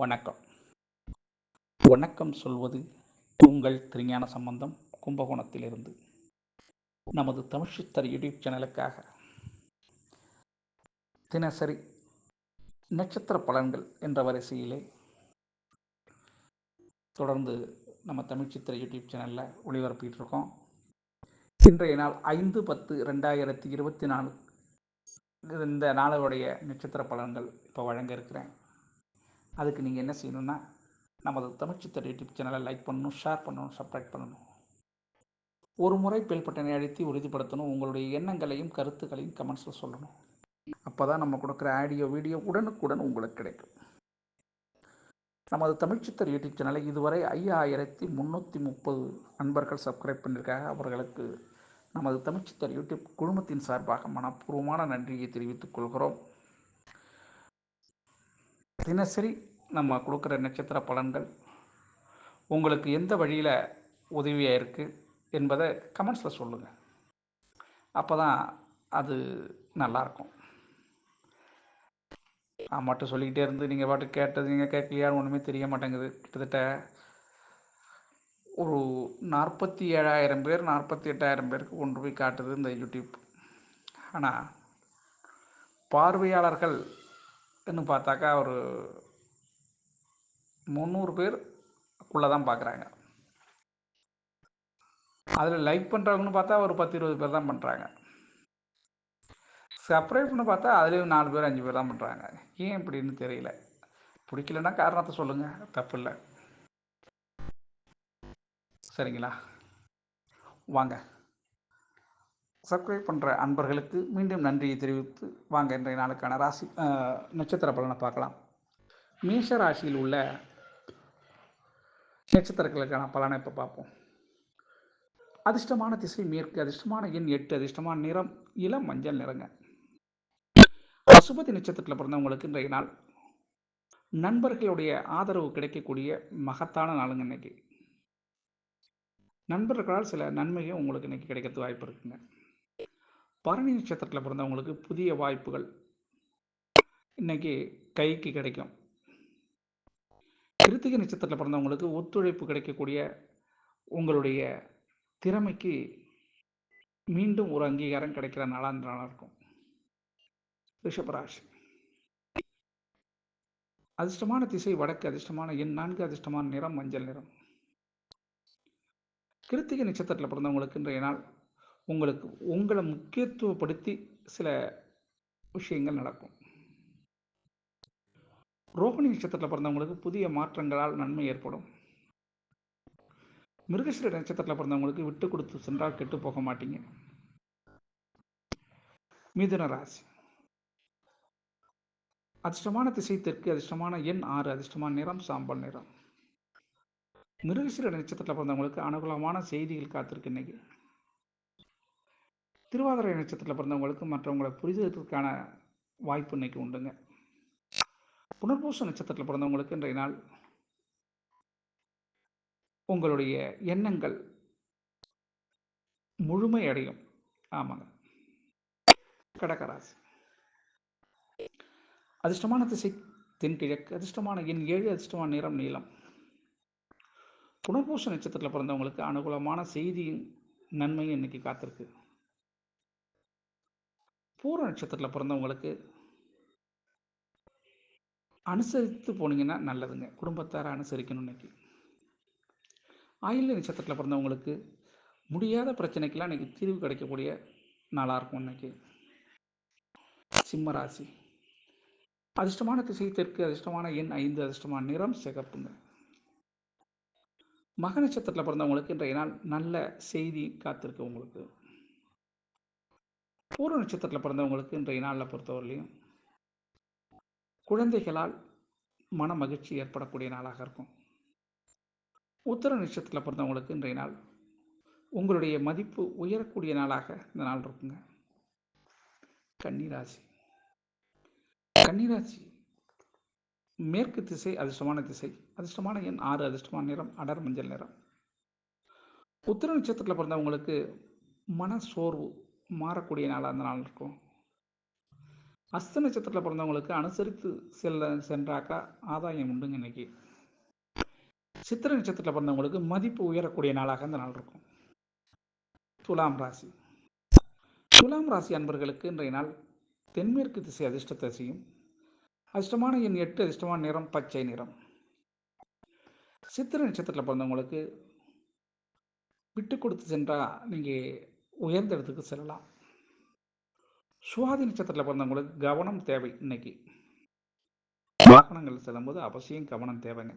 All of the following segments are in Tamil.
வணக்கம். வணக்கம் சொல்வது உங்கள் திருஞான சம்பந்தம் கும்பகோணத்திலிருந்து. நமது தமிழ் சித்தர் யூடியூப் சேனலுக்காக. தினசரி நட்சத்திர பலன்கள் என்ற வரிசையிலே தொடர்ந்து நம்ம தமிழ் சித்திர யூடியூப் சேனலில் ஒளிபரப்பிட்டு இருக்கோம் இன்றைய நாள் ஐந்து பத்து ரெண்டாயிரத்தி இருபத்தி நாலு. இந்த நாளுடைய நட்சத்திர பலன்கள் இப்போ வழங்க இருக்கிறேன். அதுக்கு நீங்கள் என்ன செய்யணும்னா நமது தமிழ் சித்தர் யூடியூப் சேனலை லைக் பண்ணணும் ஷேர் பண்ணணும் சப்ஸ்கிரைப் பண்ணணும். ஒரு முறை பெல் பட்டனை அழுத்தி உறுதிப்படுத்தணும். உங்களுடைய எண்ணங்களையும் கருத்துக்களையும் கமெண்ட்ஸில் சொல்லணும். அப்போ தான் நம்ம கொடுக்குற ஆடியோ வீடியோ உடனுக்குடன் உங்களுக்கு கிடைக்கும். நமது தமிழ் சித்தர் யூடியூப் சேனலை இதுவரை ஐயாயிரத்தி முந்நூற்றி முப்பது நண்பர்கள் சப்ஸ்கிரைப் பண்ணியிருக்காங்க அவர்களுக்கு நமது தமிழ் சித்தர் யூடியூப் குழுமத்தின் சார்பாக மனப்பூர்வமான நன்றியை தெரிவித்துக் கொள்கிறோம். தினசரி நம்ம கொடுக்குற நட்சத்திர பலன்கள் உங்களுக்கு எந்த வழியில் உதவியாக இருக்குது என்பதை கமெண்ட்ஸில் சொல்லுங்கள் அப்போ தான் அது நல்லாயிருக்கும் நான் மட்டும் சொல்லிக்கிட்டே இருந்து நீங்கள் பாட்டு கேட்டது நீங்கள் கேட்கலையான்னு ஒன்றுமே தெரிய மாட்டேங்குது. கிட்டத்தட்ட ஒரு நாற்பத்தி ஏழாயிரம் பேர் நாற்பத்தி எட்டாயிரம் பேருக்கு கொண்டு போய் காட்டுது இந்த யூடியூப். ஆனால் பார்வையாளர்கள் பார்த்தாக்கா ஒரு முந்நூறு பேருக்குள்ளே தான் பார்க்குறாங்க அதில் லைக் பண்ணுறவங்கன்னு பார்த்தா ஒரு பத்து இருபது பேர் தான் பண்ணுறாங்க சப்ஸ்கிரைப்னு பார்த்தா அதுலேயும் நாலு பேர் அஞ்சு பேர் தான் பண்ணுறாங்க ஏன் இப்படின்னு தெரியல. பிடிக்கலன்னா காரணத்தை சொல்லுங்கள் தப்பு இல்லை. சரிங்களா? வாங்க. சப்ஸ்கிரைப் பண்ணுற அன்பர்களுக்கு மீண்டும் நன்றியை தெரிவித்து வாங்க இன்றைய நாளுக்கான ராசி நட்சத்திர பலனை பார்க்கலாம். மேஷ ராசியில் உள்ள நட்சத்திரங்களுக்கான பலனை இப்போ பார்ப்போம். அதிர்ஷ்டமான திசை மேற்கு அதிர்ஷ்டமான எண் எட்டு அதிர்ஷ்டமான நிறம் இளம் மஞ்சள் நிறங்க. அசுபதி நட்சத்திரத்தில் பிறந்தவங்களுக்கு இன்றைய நாள் நண்பர்களுடைய ஆதரவு கிடைக்கக்கூடிய மகத்தான நாளுங்க இன்னைக்கு. நண்பர்களால் சில நன்மைகள் உங்களுக்கு இன்னைக்கு கிடைக்கிறது வாய்ப்பு இருக்குங்க. பரணி நட்சத்திரத்தில் பிறந்தவங்களுக்கு புதிய வாய்ப்புகள் இன்னைக்கு கைக்கு கிடைக்கும். கிருத்திகை நட்சத்திரத்தில் பிறந்தவங்களுக்கு ஒத்துழைப்பு கிடைக்கக்கூடிய உங்களுடைய திறமைக்கு மீண்டும் ஒரு அங்கீகாரம் கிடைக்கிற நாளாக நாளாக இருக்கும். ரிஷபராசி அதிர்ஷ்டமான திசை வடக்கு அதிர்ஷ்டமான எண் நான்கு அதிர்ஷ்டமான நிறம் மஞ்சள் நிறம். கிருத்திகை நட்சத்திரத்தில் பிறந்தவங்களுக்கு இன்றைய நாள் உங்களுக்கு உங்களை முக்கியத்துவப்படுத்தி சில விஷயங்கள் நடக்கும். ரோஹிணி நட்சத்திரத்தில் பிறந்தவங்களுக்கு புதிய மாற்றங்களால் நன்மை ஏற்படும். மிருகசிர நட்சத்திரத்தில் பிறந்தவங்களுக்கு விட்டு கொடுத்து சென்றால் கெட்டு போக மாட்டீங்க. மிதுன ராசி. அதிர்ஷ்டமான திசை தெற்கு அதிர்ஷ்டமான எண் ஆறு அதிர்ஷ்டமான நிறம் சாம்பல் நிறம். மிருகசிர நட்சத்திரத்தில் பிறந்தவங்களுக்கு அனுகூலமான செய்திகள் காத்திருக்கு இன்னைக்கு. திருவாதிரை நட்சத்திரத்தில் பிறந்தவங்களுக்கு மற்றவங்களை புரிதலுக்கான வாய்ப்பு இன்னைக்கு உண்டுங்க. புனர்பூச நட்சத்திரத்தில் பிறந்தவங்களுக்கு இன்றைய நாள் உங்களுடைய எண்ணங்கள் முழுமை அடையும். ஆமாங்க. கடகராசி. அதிர்ஷ்டமான திசை தென்கிழக்கு. அதிர்ஷ்டமான எண் ஏழு அதிர்ஷ்டமான நிறம் நீளம் புனர்பூச நட்சத்திரத்தில் பிறந்தவங்களுக்கு அனுகூலமான செய்தியின் நன்மை இன்னைக்கு காத்திருக்கு. பூர நட்சத்திரத்தில் பிறந்தவங்களுக்கு அனுசரித்து போனீங்கன்னா நல்லதுங்க. குடும்பத்தாரை அனுசரிக்கணும் இன்னைக்கு. ஆயுள் நட்சத்திரத்தில் பிறந்தவங்களுக்கு முடியாத பிரச்சனைக்கெல்லாம் இன்னைக்கு தீர்வு கிடைக்கக்கூடிய நாளாக இருக்கும் இன்னைக்கு. சிம்ம ராசி அதிர்ஷ்டமான திசை தெற்கு அதிர்ஷ்டமான எண் ஐந்து அதிர்ஷ்டமான நிறம் சிகப்புங்க. மக நட்சத்திரத்தில் பிறந்தவங்களுக்கு இன்றைய நாள் நல்ல செய்தி காத்திருக்கு உங்களுக்கு. பூர்வ நட்சத்திரத்தில் பிறந்தவங்களுக்கு இன்றைய நாளில் பொறுத்தவரையிலையும் குழந்தைகளால் மன மகிழ்ச்சி ஏற்படக்கூடிய நாளாக இருக்கும். உத்தர நட்சத்திரத்தில் பிறந்தவங்களுக்கு இன்றைய நாள் உங்களுடைய மதிப்பு உயரக்கூடிய நாளாக இந்த நாள் இருக்குங்க. கன்னிராசி. கன்னிராசி மேற்கு திசை அதிர்ஷ்டமான திசை அதிர்ஷ்டமான எண் ஆறு அதிர்ஷ்டமான நிறம் அடர் மஞ்சள் நிறம். உத்திர நட்சத்திரத்தில் பிறந்தவங்களுக்கு மன சோர்வு மாறக்கூடிய நாளாக அந்த நாள் இருக்கும். அஸ்த நட்சத்திரத்தில் பிறந்தவங்களுக்கு அனுசரித்து செல்ல சென்றாக்கா ஆதாயம் உண்டுங்க இன்னைக்கு. சித்திர நட்சத்திரத்தில் பிறந்தவங்களுக்கு மதிப்பு உயரக்கூடிய நாளாக இந்த நாள் இருக்கும். துலாம் ராசி. துலாம் ராசி அன்பர்களுக்கு இன்றைய நாள் தென்மேற்கு திசை அதிர்ஷ்ட திசையும் அதிர்ஷ்டமான எண் எட்டு அதிர்ஷ்டமான நிறம் பச்சை நிறம். சித்திர நட்சத்திரத்தில் பிறந்தவங்களுக்கு விட்டு கொடுத்து சென்றால் நீங்கள் உயர்ந்த இடத்துக்கு செல்லலாம். சுவாதி நட்சத்திரத்தில் பிறந்தவங்களுக்கு கவனம் தேவை இன்னைக்கு. வாகனங்கள் செல்லும்போது அவசியம் கவனம் தேவைங்க.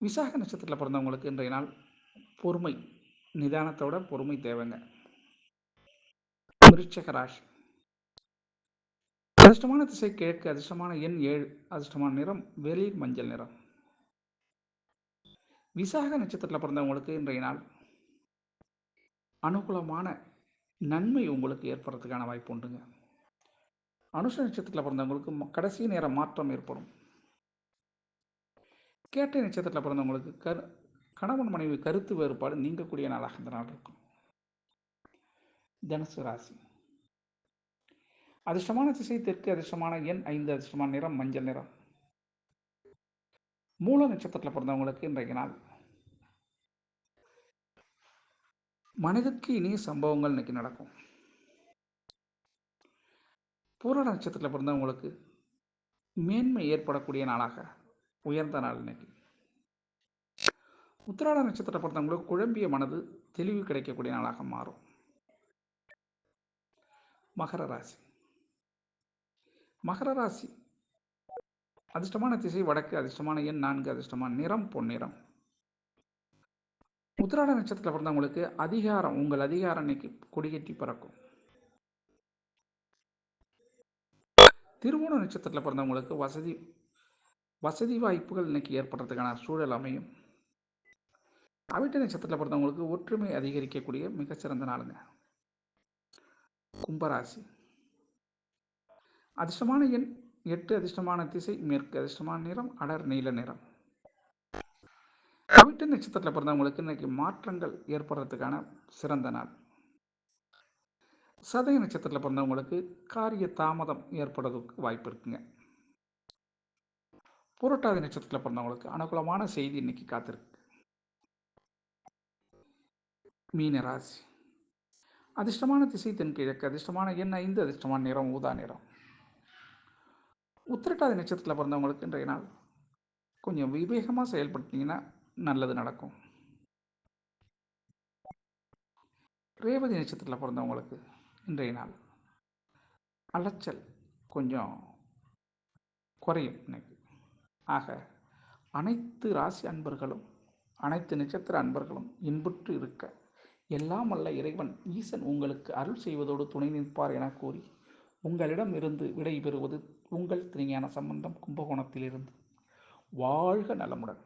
விசாக நட்சத்திரத்தில் பிறந்தவங்களுக்கு இன்றைய நாள் பொறுமை நிதானத்தோட பொறுமை தேவைங்க. விருச்சக ராசி. அதிர்ஷ்டமான திசை கிழக்கு அதிர்ஷ்டமான எண் ஏழு அதிர்ஷ்டமான நிறம் வெளிர் மஞ்சள் நிறம். விசாக நட்சத்திரத்தில் பிறந்தவங்களுக்கு இன்றைய நாள் அனுகூலமான நன்மை உங்களுக்கு ஏற்படுறதுக்கான வாய்ப்பு உண்டுங்க. அனுஷ நட்சத்திரத்தில் பிறந்தவங்களுக்கு கடைசி நேரம் மாற்றம் ஏற்படும். கேட்டை நட்சத்திரத்தில் பிறந்தவங்களுக்கு கரு கணவன் மனைவி கருத்து வேறுபாடு நீங்கக்கூடிய நாளாக இந்த நாள் இருக்கும். தனுசு ராசி. அதிர்ஷ்டமான திசை தெற்கு அதிர்ஷ்டமான எண் ஐந்து அதிர்ஷ்டமான நிறம் மஞ்சள் நிறம். மூல நட்சத்திரத்தில் பிறந்தவங்களுக்கு இன்றைய நாள் மனதிற்கு இனிய சம்பவங்கள் இன்னைக்கு நடக்கும். பூரண நட்சத்திரத்தில் பிறந்தவங்களுக்கு மேன்மை ஏற்படக்கூடிய நாளாக உயர்ந்த நாள் இன்னைக்கு. உத்திராட நட்சத்திரத்தை பிறந்தவங்களுக்கு குழம்பிய மனது தெளிவு கிடைக்கக்கூடிய நாளாக மாறும். மகர ராசி. மகர ராசி. அதிர்ஷ்டமான திசை வடக்கு அதிர்ஷ்டமான எண் நான்கு அதிர்ஷ்டமான நிறம் பொன்னிறம். உத்திராட நட்சத்திரத்தில் பிறந்தவங்களுக்கு அதிகாரம் உங்கள் அதிகாரம் இன்னைக்கு கொடிகட்டி பறக்கும். திருவோண நட்சத்திரத்தில் பிறந்தவங்களுக்கு வசதி வசதி வாய்ப்புகள் இன்னைக்கு ஏற்படுறதுக்கான சூழல் அமையும். அவிட்ட நட்சத்திரத்தில் பிறந்தவங்களுக்கு ஒற்றுமை அதிகரிக்கக்கூடிய மிகச்சிறந்த நாளுங்க. கும்பராசி. அதிர்ஷ்டமான எண் எட்டு அதிர்ஷ்டமான திசை மேற்கு அதிர்ஷ்டமான நிறம் அடர் நீல நிறம். கவிட்ட நட்சத்திரத்தில் பிறந்தவங்களுக்கு இன்னைக்கு மாற்றங்கள் ஏற்படுறதுக்கான சிறந்த நாள். சதய நட்சத்திரத்தில் பிறந்தவங்களுக்கு காரிய தாமதம் ஏற்படுறதுக்கு வாய்ப்பு இருக்குங்க. புரட்டாதி நட்சத்திரத்தில் பிறந்தவங்களுக்கு அனுகூலமான செய்தி இன்னைக்கு காத்திருக்கு. மீனராசி. அதிர்ஷ்டமான திசை தென்கிழக்கு அதிர்ஷ்டமான எண் ஐந்து அதிர்ஷ்டமான நிறம் ஊதா நிறம். உத்திரட்டாதி நட்சத்திரத்தில் பிறந்தவங்களுக்கு இன்றைய நாள் கொஞ்சம் விவேகமாக செயல்பட்டீங்கன்னா நல்லது நடக்கும். ரேவதி நட்சத்திரத்தில் பிறந்தவங்களுக்கு இன்றைய நாள் அலைச்சல் கொஞ்சம் குறையும் இன்னைக்கு. ஆக அனைத்து ராசி அன்பர்களும் அனைத்து நட்சத்திர அன்பர்களும் இன்புற்று இருக்க எல்லாம் அல்ல இறைவன் ஈசன் உங்களுக்கு அருள் செய்வதோடு துணை நிற்பார் என கூறி உங்களிடம் இருந்து விடை பெறுவது உங்கள் திருஞான சம்பந்தம் கும்பகோணத்திலிருந்து. வாழ்க நலமுடன்.